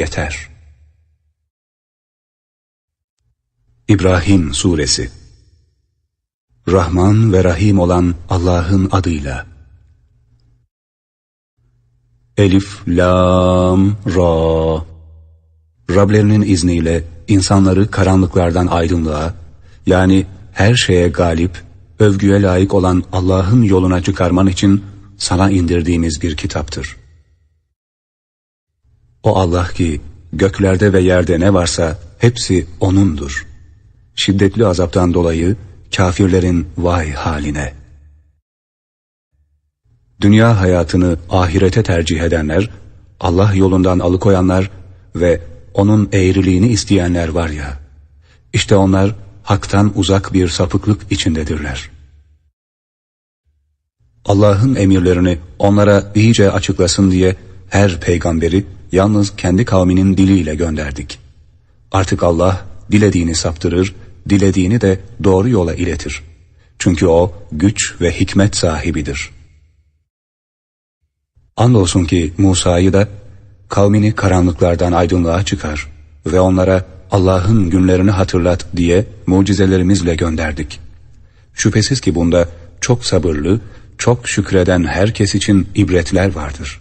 yeter. İbrahim Suresi Rahman ve Rahim olan Allah'ın adıyla Elif, Lam, Ra Rablerinin izniyle insanları karanlıklardan aydınlığa, yani her şeye galip, övgüye layık olan Allah'ın yoluna çıkarman için sana indirdiğimiz bir kitaptır. O Allah ki göklerde ve yerde ne varsa hepsi O'nundur. Şiddetli azaptan dolayı kafirlerin vay haline. Dünya hayatını ahirete tercih edenler, Allah yolundan alıkoyanlar ve O'nun eğriliğini isteyenler var ya, işte onlar haktan uzak bir sapıklık içindedirler. Allah'ın emirlerini onlara iyice açıklasın diye her peygamberi yalnız kendi kavminin diliyle gönderdik. Artık Allah dilediğini saptırır, dilediğini de doğru yola iletir. Çünkü O güç ve hikmet sahibidir. Andolsun ki Musa'yı da kavmini karanlıklardan aydınlığa çıkar ve onlara Allah'ın günlerini hatırlat diye mucizelerimizle gönderdik. Şüphesiz ki bunda çok sabırlı, çok şükreden herkes için ibretler vardır.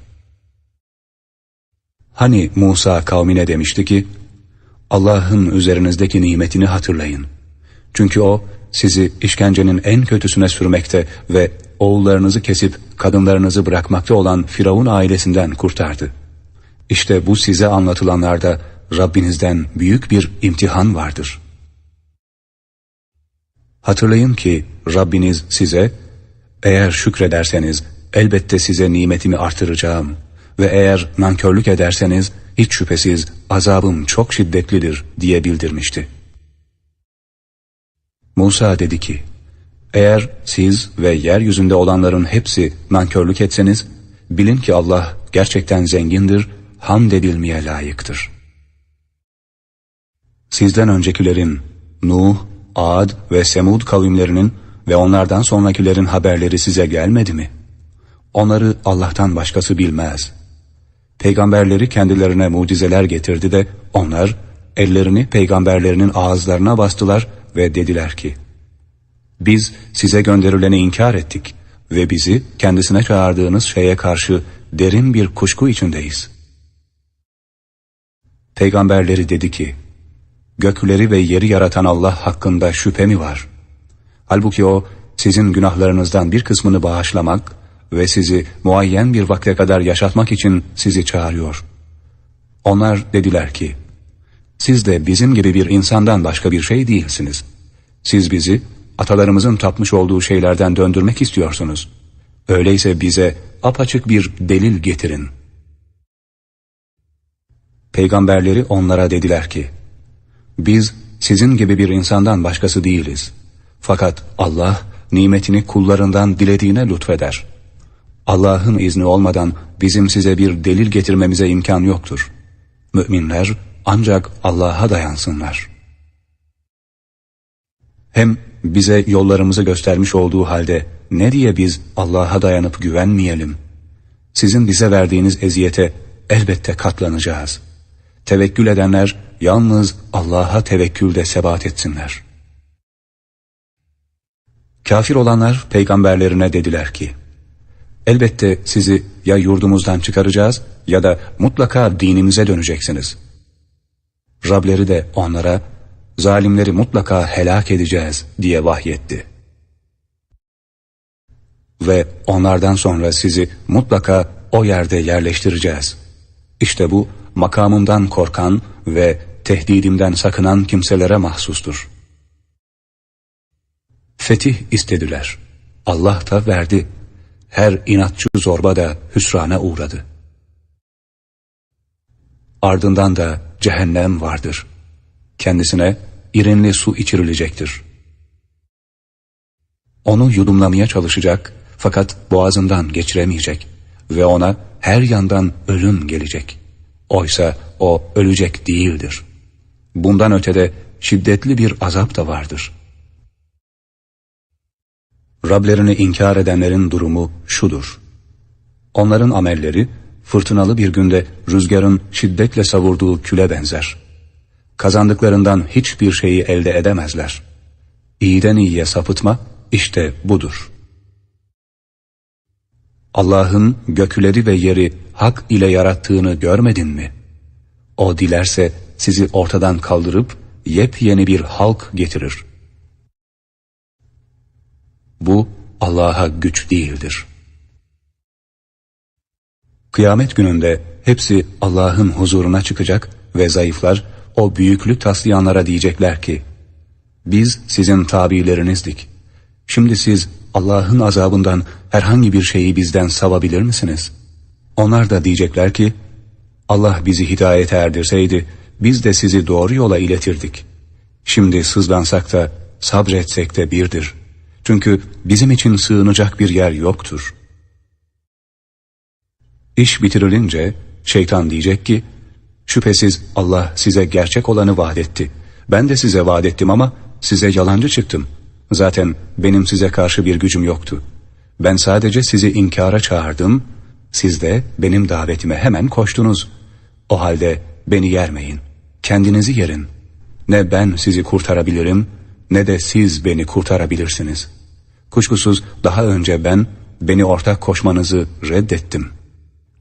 Hani Musa kavmine demişti ki, Allah'ın üzerinizdeki nimetini hatırlayın. Çünkü O sizi işkencenin en kötüsüne sürmekte ve oğullarınızı kesip kadınlarınızı bırakmakta olan Firavun ailesinden kurtardı. İşte bu size anlatılanlarda Rabbinizden büyük bir imtihan vardır. Hatırlayın ki Rabbiniz size, eğer şükrederseniz elbette size nimetimi artıracağım ve eğer nankörlük ederseniz hiç şüphesiz azabım çok şiddetlidir diye bildirmişti. Musa dedi ki, eğer siz ve yeryüzünde olanların hepsi nankörlük etseniz, bilin ki Allah gerçekten zengindir, hamd edilmeye layıktır. Sizden öncekilerin, Nuh, Ad ve Semud kavimlerinin ve onlardan sonrakilerin haberleri size gelmedi mi? Onları Allah'tan başkası bilmez. Peygamberleri kendilerine mucizeler getirdi de onlar ellerini peygamberlerinin ağızlarına bastılar ve dediler ki, biz size gönderileni inkar ettik ve bizi kendisine çağırdığınız şeye karşı derin bir kuşku içindeyiz. Peygamberleri dedi ki, gökleri ve yeri yaratan Allah hakkında şüphe mi var? Halbuki o sizin günahlarınızdan bir kısmını bağışlamak ve sizi muayyen bir vakte kadar yaşatmak için sizi çağırıyor. Onlar dediler ki, siz de bizim gibi bir insandan başka bir şey değilsiniz. Siz bizi atalarımızın tapmış olduğu şeylerden döndürmek istiyorsunuz. Öyleyse bize apaçık bir delil getirin. Peygamberleri onlara dediler ki, biz sizin gibi bir insandan başkası değiliz. Fakat Allah nimetini kullarından dilediğine lütfeder. Allah'ın izni olmadan bizim size bir delil getirmemize imkan yoktur. Müminler ancak Allah'a dayansınlar. Hem bize yollarımızı göstermiş olduğu halde ne diye biz Allah'a dayanıp güvenmeyelim? Sizin bize verdiğiniz eziyete elbette katlanacağız. Tevekkül edenler yalnız Allah'a tevekkülde sebat etsinler. Kafir olanlar peygamberlerine dediler ki, elbette sizi ya yurdumuzdan çıkaracağız ya da mutlaka dinimize döneceksiniz. Rableri de onlara, zalimleri mutlaka helak edeceğiz diye vahyetti. Ve onlardan sonra sizi mutlaka o yerde yerleştireceğiz. İşte bu makamımdan korkan ve tehdidimden sakınan kimselere mahsustur. Fetih istediler. Allah da verdi. Her inatçı zorba da hüsrana uğradı. Ardından da cehennem vardır. Kendisine irinli su içirilecektir. Onu yudumlamaya çalışacak fakat boğazından geçiremeyecek ve ona her yandan ölüm gelecek. Oysa o ölecek değildir. Bundan ötede şiddetli bir azap da vardır. Rablerini inkar edenlerin durumu şudur. Onların amelleri fırtınalı bir günde rüzgarın şiddetle savurduğu küle benzer. Kazandıklarından hiçbir şeyi elde edemezler. İyiden iyiye sapıtma işte budur. Allah'ın gökleri ve yeri hak ile yarattığını görmedin mi? O dilerse sizi ortadan kaldırıp yepyeni bir halk getirir. Bu Allah'a güç değildir. Kıyamet gününde hepsi Allah'ın huzuruna çıkacak ve zayıflar o büyüklük taslayanlara diyecekler ki, biz sizin tabiilerinizdik. Şimdi siz Allah'ın azabından herhangi bir şeyi bizden savabilir misiniz? Onlar da diyecekler ki, Allah bizi hidayete erdirseydi, biz de sizi doğru yola iletirdik. Şimdi sızlansak da, sabretsek de birdir. Çünkü bizim için sığınacak bir yer yoktur. İş bitirilince, şeytan diyecek ki, şüphesiz Allah size gerçek olanı vaat etti. Ben de size vaat ettim ama size yalancı çıktım. Zaten benim size karşı bir gücüm yoktu. Ben sadece sizi inkara çağırdım, siz de benim davetime hemen koştunuz. O halde beni yermeyin, kendinizi yerin. Ne ben sizi kurtarabilirim, ne de siz beni kurtarabilirsiniz. Kuşkusuz daha önce ben beni ortak koşmanızı reddettim.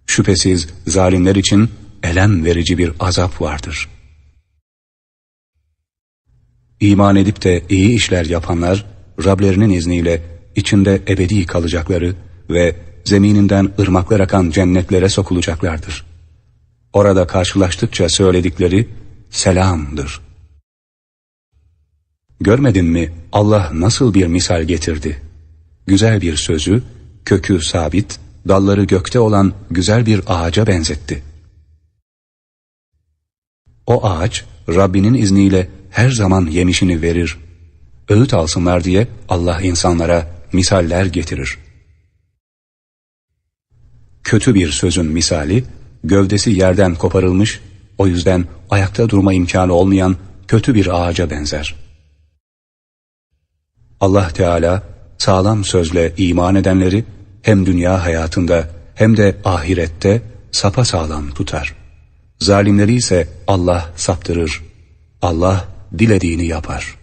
Şüphesiz zalimler için elem verici bir azap vardır.'' İman edip de iyi işler yapanlar, Rablerinin izniyle içinde ebedi kalacakları ve zemininden ırmaklar akan cennetlere sokulacaklardır. Orada karşılaştıkça söyledikleri selamdır. Görmedin mi Allah nasıl bir misal getirdi? Güzel bir sözü, kökü sabit, dalları gökte olan güzel bir ağaca benzetti. O ağaç Rabbinin izniyle her zaman yemişini verir. Öğüt alsınlar diye Allah insanlara misaller getirir. Kötü bir sözün misali, gövdesi yerden koparılmış, o yüzden ayakta durma imkanı olmayan kötü bir ağaca benzer. Allah Teala sağlam sözle iman edenleri hem dünya hayatında hem de ahirette sapa sağlam tutar. Zalimleri ise Allah saptırır. Allah dilediğini yapar.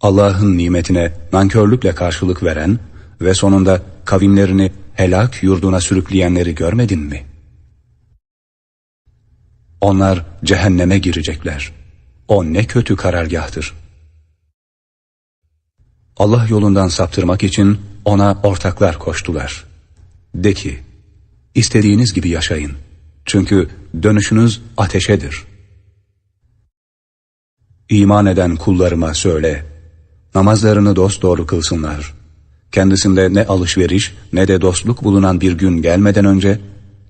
Allah'ın nimetine nankörlükle karşılık veren ve sonunda kavimlerini helak yurduna sürükleyenleri görmedin mi? Onlar cehenneme girecekler. O ne kötü karargahtır. Allah yolundan saptırmak için ona ortaklar koştular. De ki, istediğiniz gibi yaşayın. Çünkü dönüşünüz ateşedir.'' İman eden kullarıma söyle, namazlarını dosdoğru kılsınlar. Kendisinde ne alışveriş ne de dostluk bulunan bir gün gelmeden önce,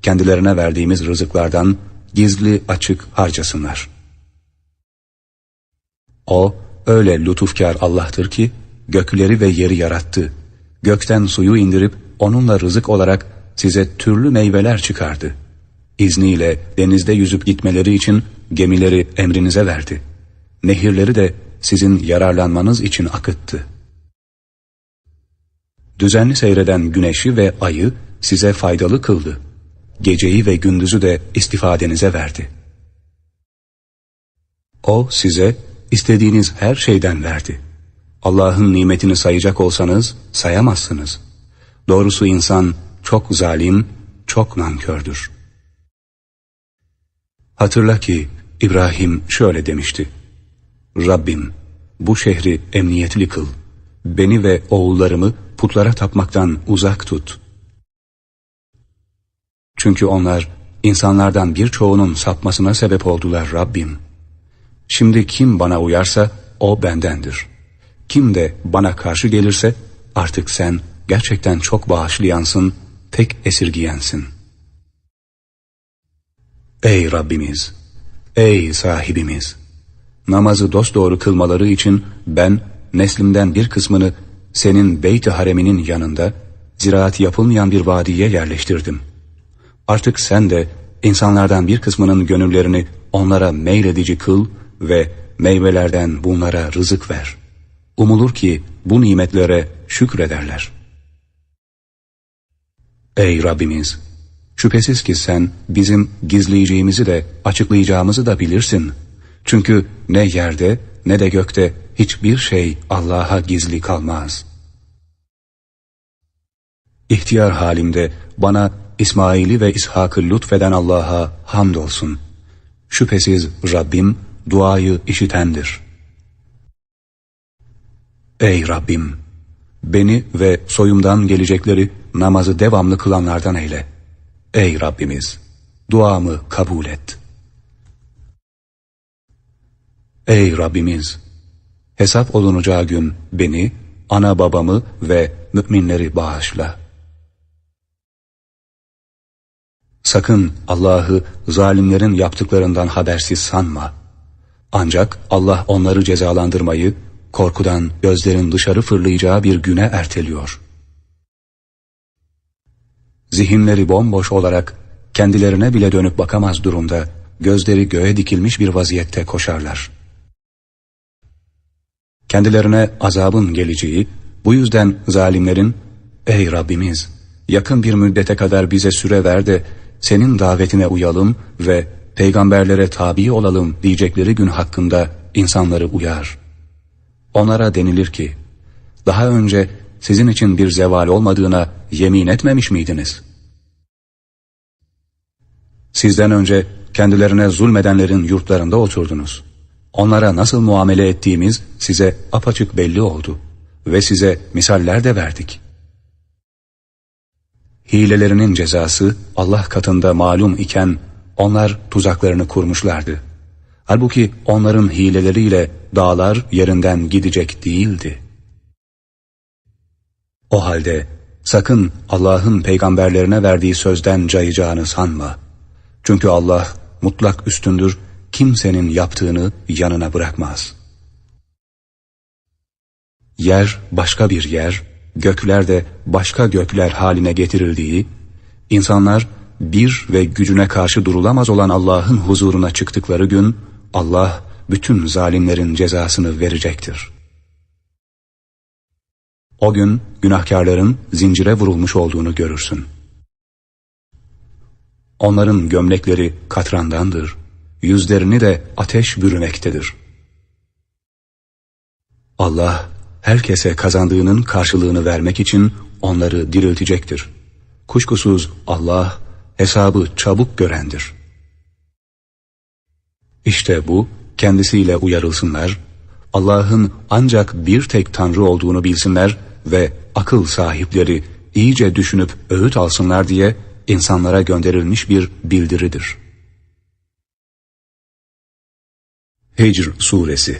kendilerine verdiğimiz rızıklardan gizli açık harcasınlar. O, öyle lütufkar Allah'tır ki, gökleri ve yeri yarattı. Gökten suyu indirip, onunla rızık olarak size türlü meyveler çıkardı. İzniyle denizde yüzüp gitmeleri için gemileri emrinize verdi.'' nehirleri de sizin yararlanmanız için akıttı. Düzenli seyreden güneşi ve ayı size faydalı kıldı. Geceyi ve gündüzü de istifadenize verdi. O size istediğiniz her şeyden verdi. Allah'ın nimetini sayacak olsanız sayamazsınız. Doğrusu insan çok zalim, çok nankördür. Hatırla ki İbrahim şöyle demişti. Rabbim bu şehri emniyetli kıl. Beni ve oğullarımı putlara tapmaktan uzak tut. Çünkü onlar insanlardan birçoğunun sapmasına sebep oldular Rabbim. Şimdi kim bana uyarsa o bendendir. Kim de bana karşı gelirse artık sen gerçekten çok bağışlayansın, tek esirgiyensin. Ey Rabbimiz! Ey sahibimiz! namazı dosdoğru kılmaları için ben neslimden bir kısmını senin beyt-i hareminin yanında ziraat yapılmayan bir vadiye yerleştirdim. Artık sen de insanlardan bir kısmının gönüllerini onlara meyledici kıl ve meyvelerden bunlara rızık ver. Umulur ki bu nimetlere şükrederler. Ey Rabbimiz! Şüphesiz ki sen bizim gizleyeceğimizi de açıklayacağımızı da bilirsin. Çünkü ne yerde ne de gökte hiçbir şey Allah'a gizli kalmaz. İhtiyar halimde bana İsmail'i ve İshak'ı lütfeden Allah'a hamdolsun. Şüphesiz Rabbim duayı işitendir. Ey Rabbim! Beni ve soyumdan gelecekleri namazı devamlı kılanlardan eyle. Ey Rabbimiz! Duamı kabul et. Ey Rabbimiz! Hesap olunacağı gün beni, ana babamı ve müminleri bağışla. Sakın Allah'ı zalimlerin yaptıklarından habersiz sanma. Ancak Allah onları cezalandırmayı korkudan gözlerin dışarı fırlayacağı bir güne erteliyor. Zihinleri bomboş olarak kendilerine bile dönüp bakamaz durumda gözleri göğe dikilmiş bir vaziyette koşarlar. Kendilerine azabın geleceği, bu yüzden zalimlerin, ''Ey Rabbimiz, yakın bir müddete kadar bize süre ver de senin davetine uyalım ve peygamberlere tabi olalım diyecekleri gün hakkında insanları uyar. Onlara denilir ki, daha önce sizin için bir zeval olmadığına yemin etmemiş miydiniz? Sizden önce kendilerine zulmedenlerin yurtlarında oturdunuz. Onlara nasıl muamele ettiğimiz size apaçık belli oldu ve size misaller de verdik.'' Hilelerinin cezası Allah katında malum iken onlar tuzaklarını kurmuşlardı. Halbuki onların hileleriyle dağlar yerinden gidecek değildi. O halde sakın Allah'ın peygamberlerine verdiği sözden cayacağını sanma. Çünkü Allah mutlak üstündür, kimsenin yaptığını yanına bırakmaz. Yer başka bir yer, gökler de başka gökler haline getirildiği, insanlar bir ve gücüne karşı durulamaz olan Allah'ın huzuruna çıktıkları gün, Allah bütün zalimlerin cezasını verecektir. O gün günahkarların zincire vurulmuş olduğunu görürsün. Onların gömlekleri katrandandır, yüzlerini de ateş bürümektedir. Allah herkese kazandığının karşılığını vermek için onları diriltecektir. Kuşkusuz Allah hesabı çabuk görendir. İşte bu kendisiyle uyarılsınlar, Allah'ın ancak bir tek Tanrı olduğunu bilsinler ve akıl sahipleri iyice düşünüp öğüt alsınlar diye insanlara gönderilmiş bir bildiridir. Hicr Suresi